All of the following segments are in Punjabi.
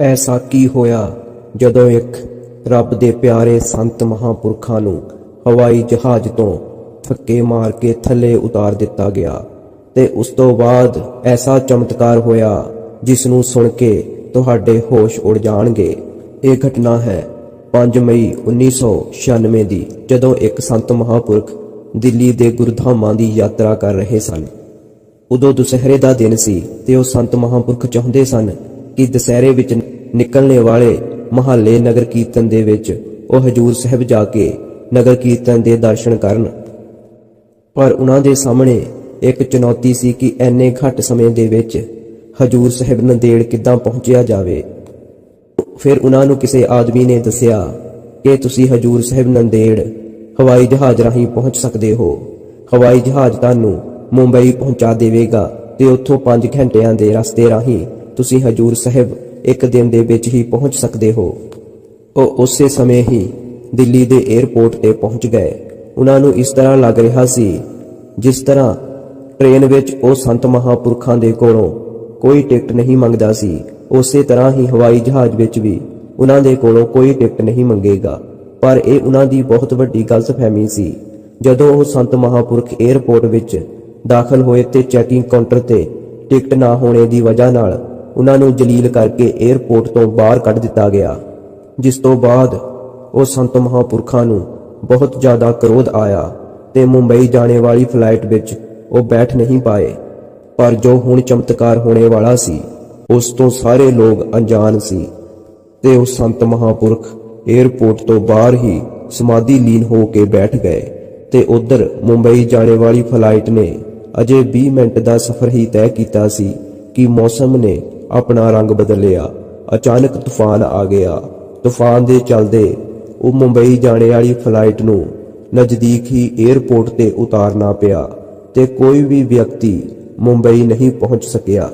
ਐਸਾ ਕੀ ਹੋਇਆ ਜਦੋਂ ਇੱਕ ਰੱਬ ਦੇ ਪਿਆਰੇ ਸੰਤ ਮਹਾਪੁਰਖਾਂ ਨੂੰ ਹਵਾਈ ਜਹਾਜ਼ ਤੋਂ ਧੱਕੇ ਮਾਰ ਕੇ ਥੱਲੇ ਉਤਾਰ ਦਿੱਤਾ ਗਿਆ ਤੇ ਉਸ ਤੋਂ ਬਾਅਦ ਐਸਾ ਚਮਤਕਾਰ ਹੋਇਆ ਜਿਸ ਨੂੰ ਸੁਣ ਕੇ ਤੁਹਾਡੇ ਹੋਸ਼ ਉੜ ਜਾਣਗੇ। ਇਹ ਘਟਨਾ ਹੈ 5 ਮਈ 1996 ਦੀ, ਜਦੋਂ ਇੱਕ ਸੰਤ ਮਹਾਪੁਰਖ ਦਿੱਲੀ ਦੇ ਗੁਰਧਾਮਾਂ ਦੀ ਯਾਤਰਾ ਕਰ ਰਹੇ ਸਨ। ਉਦੋਂ ਦੁਸਹਿਰੇ ਦਾ ਦਿਨ ਸੀ ਤੇ ਉਹ ਸੰਤ ਮਹਾਂਪੁਰਖ ਚਾਹੁੰਦੇ ਸਨ ਕਿ ਦੁਸਹਿਰੇ ਵਿੱਚ ਨਿਕਲਣੇ ਵਾਲੇ ਮਹੱਲੇ ਨਗਰ ਕੀਰਤਨ ਦੇ ਵਿੱਚ ਉਹ ਹਜੂਰ ਸਾਹਿਬ ਜਾ ਕੇ ਨਗਰ ਕੀਰਤਨ ਦੇ ਦਰਸ਼ਨ ਕਰਨ। ਪਰ ਉਹਨਾਂ ਦੇ ਸਾਹਮਣੇ ਇੱਕ ਚੁਣੌਤੀ ਸੀ ਕਿ ਐਨੇ ਘੱਟ ਸਮੇਂ ਦੇ ਵਿੱਚ ਹਜੂਰ ਸਾਹਿਬ ਨੰਦੇੜ ਕਿੱਦਾਂ ਪਹੁੰਚਿਆ ਜਾਵੇ। ਫਿਰ ਉਹਨਾਂ ਨੂੰ ਕਿਸੇ ਆਦਮੀ ਨੇ ਦੱਸਿਆ ਕਿ ਤੁਸੀਂ ਹਜੂਰ ਸਾਹਿਬ ਨੰਦੇੜ ਹਵਾਈ ਜਹਾਜ਼ ਰਾਹੀਂ ਪਹੁੰਚ ਸਕਦੇ ਹੋ। ਹਵਾਈ ਜਹਾਜ਼ ਤੁਹਾਨੂੰ ਮੁੰਬਈ ਪਹੁੰਚਾ ਦੇਵੇਗਾ ਤੇ ਉੱਥੋਂ 5 ਘੰਟਿਆਂ ਦੇ ਰਸਤੇ ਰਾਹੀਂ ਤੁਸੀਂ ਹਜੂਰ ਸਾਹਿਬ ਇੱਕ ਦਿਨ ਦੇ ਵਿੱਚ ਹੀ ਪਹੁੰਚ ਸਕਦੇ ਹੋ। ਉਹ ਉਸੇ ਸਮੇਂ ਹੀ ਦਿੱਲੀ ਦੇ 에ਅਰਪੋਰਟ ਤੇ ਪਹੁੰਚ ਗਏ। ਉਹਨਾਂ ਨੂੰ ਇਸ ਤਰ੍ਹਾਂ ਲੱਗ ਰਿਹਾ ਸੀ, ਜਿਸ ਤਰ੍ਹਾਂ ਟ੍ਰੇਨ ਵਿੱਚ ਉਹ ਸੰਤ ਮਹਾਪੁਰਖਾਂ ਦੇ ਕੋਲੋਂ ਕੋਈ ਟਿਕਟ ਨਹੀਂ ਮੰਗਦਾ ਸੀ। ਉਸੇ ਤਰ੍ਹਾਂ ਹੀ ਹਵਾਈ ਜਹਾਜ਼ ਵਿੱਚ ਵੀ ਉਹਨਾਂ ਦੇ ਕੋਲੋਂ ਕੋਈ ਟਿਕਟ ਨਹੀਂ ਮੰਗੇਗਾ। ਪਰ ਇਹ ਉਹਨਾਂ ਦੀ ਬਹੁਤ ਵੱਡੀ ਗਲਤਫਹਿਮੀ ਸੀ। ਜਦੋਂ ਉਹ ਸੰਤ ਮਹਾਪੁਰਖ 에ਅਰਪੋਰਟ ਵਿੱਚ ਦਾਖਲ ਹੋਏ ਤੇ ਚੈਕਿੰਗ ਕਾਊਂਟਰ ਤੇ ਟਿਕਟ ਨਾ ਹੋਣੇ ਦੀ ਵਜ੍ਹਾ ਨਾਲ ਉਹਨਾਂ ਨੂੰ ਜਲੀਲ ਕਰਕੇ 에ਅਰਪੋਰਟ ਤੋਂ ਬਾਹਰ ਕੱਢ ਦਿੱਤਾ ਗਿਆ, ਜਿਸ ਤੋਂ ਬਾਅਦ ਉਹ ਸੰਤ ਮਹਾਪੁਰਖਾਂ ਨੂੰ ਬਹੁਤ ਜ਼ਿਆਦਾ ਕਰੋਧ ਆਇਆ ਤੇ ਮੁੰਬਈ ਜਾਣੇ ਵਾਲੀ ਫਲਾਈਟ ਵਿੱਚ ਉਹ ਬੈਠ ਨਹੀਂ ਪਾਏ। ਪਰ ਜੋ ਹੁਣ ਚਮਤਕਾਰ ਹੋਣੇ ਵਾਲਾ ਸੀ, ਉਸ ਤੋਂ ਸਾਰੇ ਲੋਕ ਅਣਜਾਣ ਸੀ ਤੇ ਉਹ ਸੰਤ ਮਹਾਪੁਰਖ 에ਅਰਪੋਰਟ ਤੋਂ ਬਾਹਰ ਹੀ ਸਮਾਧੀ ਲੀਨ ਹੋ ਕੇ ਬੈਠ ਗਏ ਤੇ ਉਧਰ ਮੁੰਬਈ ਜਾਣੇ ਵਾਲੀ ਫਲਾਈਟ ਨੇ ਅਜੇ 20 ਮਿੰਟ ਦਾ ਸਫ਼ਰ ਹੀ ਤੈਅ ਕੀਤਾ ਸੀ ਕਿ ਮੌਸਮ ਨੇ ਆਪਣਾ ਰੰਗ ਬਦਲਿਆ। ਅਚਾਨਕ ਤੂਫਾਨ ਆ ਗਿਆ। ਤੂਫਾਨ ਦੇ ਚੱਲਦੇ ਉਹ ਮੁੰਬਈ ਜਾਣੇ ਵਾਲੀ ਫਲਾਈਟ ਨੂੰ ਨਜ਼ਦੀਕ ਹੀ 에ਅਰਪੋਰਟ ਤੇ ਉਤਾਰਨਾ ਪਿਆ ਤੇ ਕੋਈ ਵੀ ਵਿਅਕਤੀ ਮੁੰਬਈ ਨਹੀਂ ਪਹੁੰਚ ਸਕਿਆ।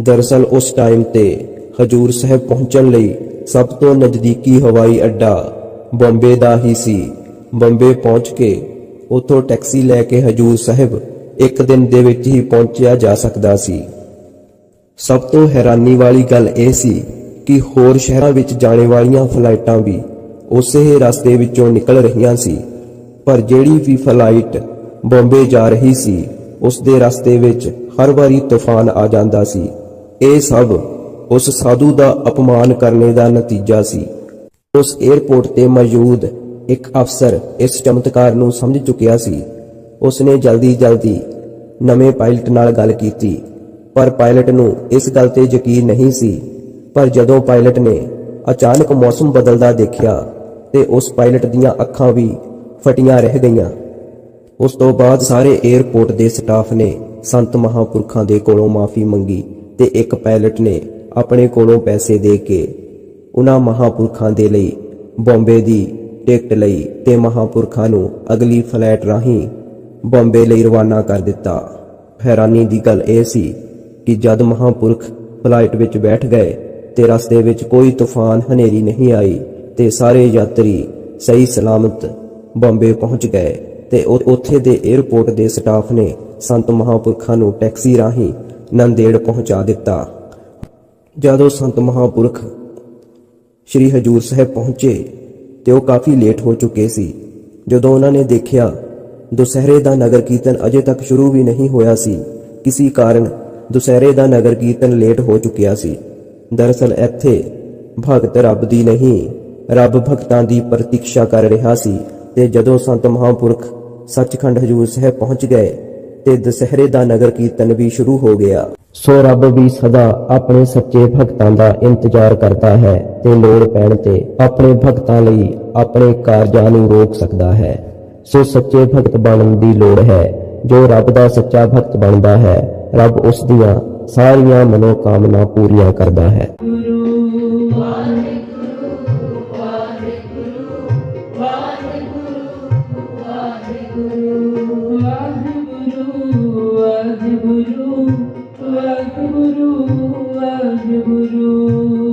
ਦਰਅਸਲ ਉਸ ਟਾਈਮ ਤੇ ਹਜੂਰ ਸਾਹਿਬ ਪਹੁੰਚਣ ਲਈ ਸਭ ਤੋਂ ਨਜ਼ਦੀਕੀ ਹਵਾਈ ਅੱਡਾ ਬੰਬੇ ਦਾ ਹੀ ਸੀ। ਬੰਬੇ ਪਹੁੰਚ ਕੇ ਉੱਥੋਂ ਟੈਕਸੀ ਲੈ ਕੇ ਹਜੂਰ ਸਾਹਿਬ ਇੱਕ ਦਿਨ ਦੇ ਵਿੱਚ ਹੀ ਪਹੁੰਚਿਆ ਜਾ ਸਕਦਾ ਸੀ। ਸਭ ਤੋਂ ਹੈਰਾਨੀ ਵਾਲੀ ਗੱਲ ਇਹ ਸੀ ਕਿ ਹੋਰ ਸ਼ਹਿਰਾਂ ਵਿੱਚ ਜਾਣੇ ਵਾਲੀਆਂ ਫਲਾਈਟਾਂ ਵੀ ਉਸੇ ਰਸਤੇ ਵਿੱਚੋਂ ਨਿਕਲ ਰਹੀਆਂ ਸੀ। ਪਰ ਜਿਹੜੀ ਵੀ ਫਲਾਈਟ ਬੰਬੇ ਜਾ ਰਹੀ ਸੀ ਉਸ ਦੇ ਰਸਤੇ ਵਿੱਚ ਹਰ ਵਾਰੀ ਤੂਫਾਨ ਆ ਜਾਂਦਾ ਸੀ। ਇਹ ਸਭ ਉਸ ਸਾਧੂ ਦਾ ਅਪਮਾਨ ਕਰਨੇ ਦਾ ਨਤੀਜਾ ਸੀ। ਉਸ 에ਅਰਪੋਰਟ ਤੇ ਮੌਜੂਦ ਇੱਕ ਅਫਸਰ ਇਸ ਚਮਤਕਾਰ ਨੂੰ ਸਮਝ ਚੁੱਕਿਆ ਸੀ। ਉਸਨੇ ਜਲਦੀ-ਜਲਦੀ ਨਵੇਂ ਪਾਇਲਟ ਨਾਲ ਗੱਲ ਕੀਤੀ। ਪਰ ਪਾਇਲਟ ਨੂੰ ਇਸ ਗੱਲ ਤੇ ਯਕੀਨ ਨਹੀਂ ਸੀ। ਪਰ ਜਦੋਂ ਪਾਇਲਟ ਨੇ ਅਚਾਨਕ ਮੌਸਮ ਬਦਲਦਾ ਦੇਖਿਆ ਤੇ ਉਸ ਪਾਇਲਟ ਦੀਆਂ ਅੱਖਾਂ ਵੀ ਫਟੀਆਂ ਰਹਿ ਗਈਆਂ। ਉਸ ਤੋਂ ਬਾਅਦ ਸਾਰੇ 에ਅਰਪੋਰਟ ਦੇ ਸਟਾਫ ਨੇ ਸੰਤ ਮਹਾਪੁਰਖਾਂ ਦੇ ਕੋਲੋਂ ਮਾਫੀ ਮੰਗੀ ਤੇ ਇੱਕ ਪਾਇਲਟ ਨੇ ਆਪਣੇ ਕੋਲੋਂ ਪੈਸੇ ਦੇ ਕੇ ਉਹਨਾਂ ਮਹਾਪੁਰਖਾਂ ਦੇ ਲਈ ਬੰਬੇ ਦੀ ਟਿਕਟ ਲਈ ਤੇ ਮਹਾਪੁਰਖਾਂ ਨੂੰ ਅਗਲੀ ਫਲੈਟ ਰਾਹੀਂ ਬੰਬੇ ਲਈ ਰਵਾਨਾ ਕਰ ਦਿੱਤਾ। ਹੈਰਾਨੀ ਦੀ ਗੱਲ ਇਹ ਸੀ ਕਿ ਜਦ ਮਹਾਪੁਰਖ ਫਲਾਈਟ ਵਿੱਚ ਬੈਠ ਗਏ ਤੇ ਰਸਤੇ ਵਿੱਚ ਕੋਈ ਤੂਫਾਨ ਹਨੇਰੀ ਨਹੀਂ ਆਈ ਤੇ ਸਾਰੇ ਯਾਤਰੀ ਸਹੀ ਸਲਾਮਤ ਬੰਬੇ ਪਹੁੰਚ ਗਏ ਤੇ ਉੱਥੇ ਦੇ 에ਅਰਪੋਰਟ ਦੇ ਸਟਾਫ ਨੇ ਸੰਤ ਮਹਾਪੁਰਖਾਂ ਨੂੰ ਟੈਕਸੀ ਰਾਹੀਂ ਨੰਦੇੜ ਪਹੁੰਚਾ ਦਿੱਤਾ। ਜਦੋਂ ਸੰਤ ਮਹਾਪੁਰਖ ਸ਼੍ਰੀ ਹਜੂਰ ਸਾਹਿਬ ਪਹੁੰਚੇ ਤੇ ਉਹ ਕਾਫੀ ਲੇਟ ਹੋ ਚੁੱਕੇ ਸੀ, ਜਦੋਂ ਉਹਨਾਂ ਨੇ ਦੇਖਿਆ, ਦੁਸਹਿਰੇ ਦਾ ਨਗਰ ਕੀਰਤਨ ਅਜੇ ਤੱਕ ਸ਼ੁਰੂ ਵੀ ਨਹੀਂ ਹੋਇਆ ਸੀ, ਕਿਸੇ ਕਾਰਨ ਦੁਸਹਿਰੇ ਦਾ ਨਗਰ ਕੀਰਤਨ ਲੇਟ ਹੋ ਚੁੱਕਿਆ ਸੀ। ਦਰਅਸਲ ਇੱਥੇ ਭਗਤ ਰੱਬ ਦੀ ਨਹੀਂ, ਰੱਬ ਭਗਤਾਂ ਦੀ ਪ੍ਰਤੀਕਸ਼ਾ ਕਰ ਰਿਹਾ ਸੀ ਤੇ ਜਦੋਂ ਸੰਤ ਮਹਾਪੁਰਖ ਸੱਚਖੰਡ ਹਜੂਰ ਸਾਹਿਬ ਪਹੁੰਚ ਗਏ ਤੇ ਦੁਸਹਿਰੇ ਦਾ ਨਗਰ ਕੀਰਤਨ ਵੀ ਸ਼ੁਰੂ ਹੋ ਗਿਆ। ਸੋ ਰੱਬ ਵੀ ਸਦਾ ਆਪਣੇ ਸੱਚੇ ਭਗਤਾਂ ਦਾ ਇੰਤਜ਼ਾਰ ਕਰਦਾ ਹੈ ਤੇ ਲੋੜ ਪੈਣ ਤੇ ਆਪਣੇ ਭਗਤਾਂ ਲਈ ਆਪਣੇ ਕਾਰਜਾਂ ਨੂੰ ਰੋਕ ਸਕਦਾ ਹੈ। ਸੋ ਸੱਚੇ ਭਗਤ ਬਣਨ ਦੀ ਲੋੜ ਹੈ, ਜੋ ਰੱਬ ਦਾ ਸੱਚਾ ਭਗਤ ਬਣਦਾ ਹੈ ਰੱਬ ਉਸ ਦੀਆਂ ਸਾਰੀਆਂ ਮਨੋਕਾਮਨਾ ਪੂਰੀਆਂ ਕਰਦਾ ਹੈ ਵਾਹਿਗੁਰੂ ਵਾਹਿਗੁਰੂ ਵਾਹਿਗੁਰੂ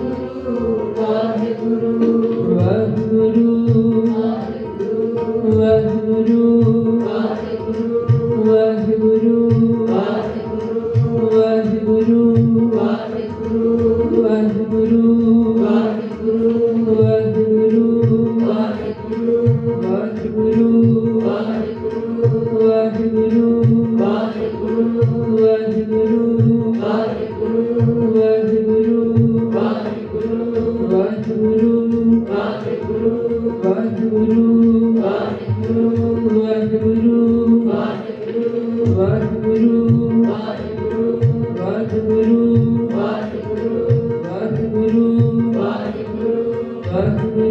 But